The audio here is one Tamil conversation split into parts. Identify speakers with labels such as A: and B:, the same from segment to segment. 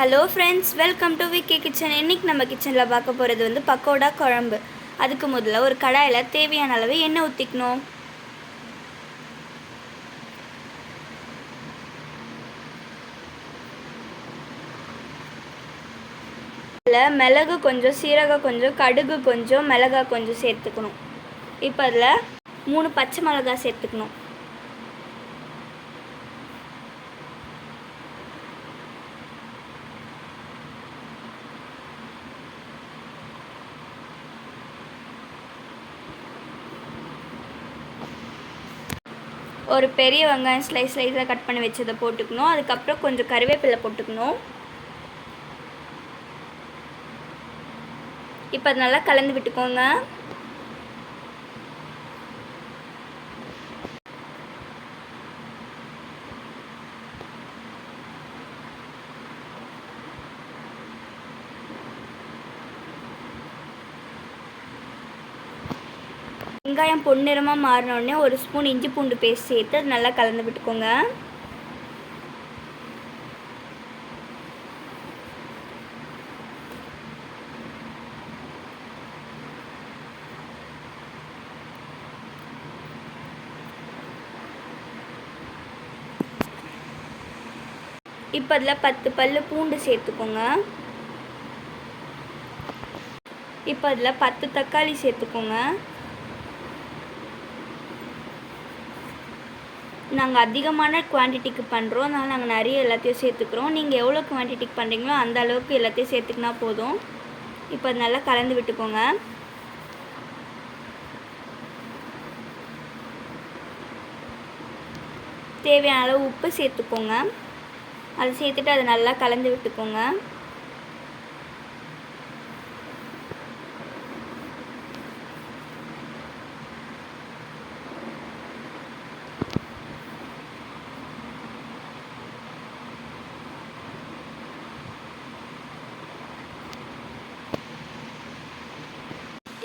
A: Hello friends welcome to Vicky kitchen இன்றைக்கி நம்ம கிச்சனில் பார்க்க போகிறது வந்து பக்கோடா குழம்பு. அதுக்கு முதல்ல ஒரு கடாயில் தேவையான அளவு எண்ணெய் ஊற்றிக்கணும் அதில் மிளகு கொஞ்சம் சீரகம் கொஞ்சம் கடுகு கொஞ்சம் மிளகாய் கொஞ்சம் சேர்த்துக்கணும். இப்போ அதில் மூணு பச்சை மிளகாய் சேர்த்துக்கணும். ஒரு பெரிய வெங்காயம் ஸ்லைஸ் ஸ்லைஸாக கட் பண்ணி வச்சதை போட்டுக்கணும். அதுக்கப்புறம் கொஞ்சம் கருவேப்பிலை போட்டுக்கணும். இப்போ அது நல்லா கலந்து விட்டுக்கோங்க. வெங்காயம் பொன்னிறமாக மாறினோடனே ஒரு ஸ்பூன் இஞ்சி பூண்டு பேஸ்ட் சேர்த்து அது நல்லா கலந்து விட்டுக்கோங்க. இப்போ அதில் பத்து பல் பூண்டு சேர்த்துக்கோங்க. இப்போ அதில் பத்து தக்காளி சேர்த்துக்கோங்க. நாங்கள் அதிகமான குவான்டிட்டிக்கு பண்ணுறோம் அதனால் நாங்கள் நிறைய எல்லாத்தையும் சேர்த்துக்கிறோம். நீங்கள் எவ்வளோ குவான்டிட்டிக்கு பண்ணுறீங்களோ அந்த அளவுக்கு எல்லாத்தையும் சேர்த்துக்கினா போதும். இப்போ அது நல்லா கலந்து விட்டுக்கோங்க. தேவையான அளவு உப்பு சேர்த்துக்கோங்க. அதை சேர்த்துட்டு அதை நல்லா கலந்து விட்டுக்கோங்க.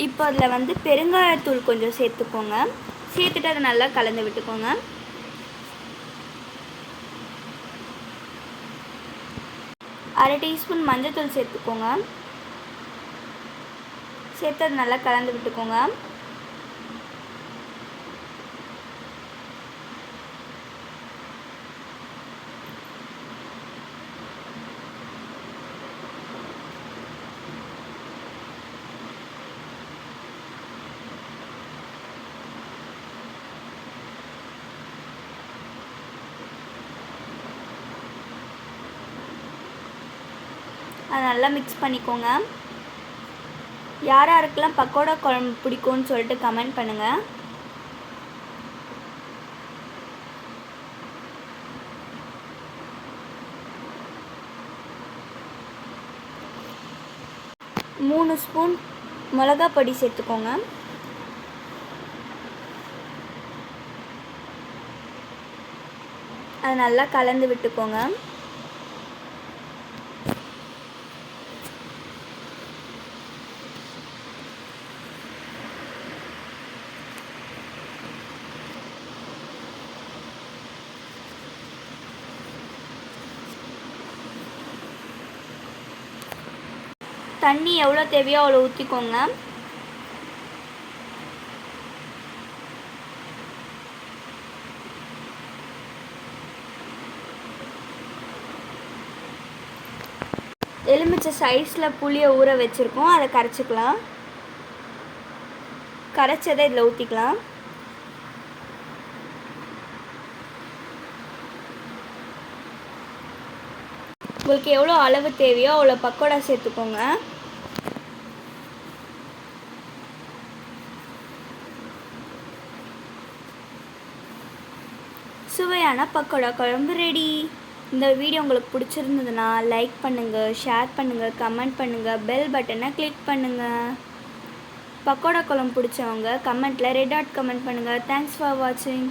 A: இப்போ அதில் வந்து பெருங்காயத்தூள் கொஞ்சம் சேர்த்துக்கோங்க. சேர்த்துட்டு அதை நல்லா கலந்து விட்டுக்கோங்க. அரை டீஸ்பூன் மஞ்சள்தூள் சேர்த்துக்கோங்க. சேர்த்து அது நல்லா கலந்து விட்டுக்கோங்க. அதை நல்லா மிக்ஸ் பண்ணிக்கோங்க. யார் யாருக்கெல்லாம் பக்கோடா குழம்பு பிடிக்கும்னு சொல்லிட்டு கமெண்ட் பண்ணுங்கள் மூணு ஸ்பூன் மிளகா பொடி சேர்த்துக்கோங்க. அதை நல்லா கலந்து விட்டுக்கோங்க. தண்ணி எவ்வளோ தேவையோ அவ்வளோ ஊற்றிக்கோங்க. எலுமிச்சை சைஸில் புளியை ஊற வச்சுருக்கோம். அதை கரைச்சிக்கலாம். கரைச்சதை இதில் ஊற்றிக்கலாம். உங்களுக்கு எவ்வளோ அளவு தேவையோ அவ்வளோ பக்கோடா சேர்த்துக்கோங்க. சுவையான பக்கோடா குழம்பு ரெடி இந்த வீடியோ உங்களுக்கு பிடிச்சிருந்ததுன்னா லைக் பண்ணுங்கள் ஷேர் பண்ணுங்கள் கமெண்ட் பண்ணுங்கள் பெல் பட்டனை கிளிக் பண்ணுங்கள் பக்கோடா குழம்பு பிடிச்சவங்க கமெண்ட்டில் ரெட் ஆட் கமெண்ட் பண்ணுங்கள் தேங்க்ஸ் ஃபார் வாட்சிங்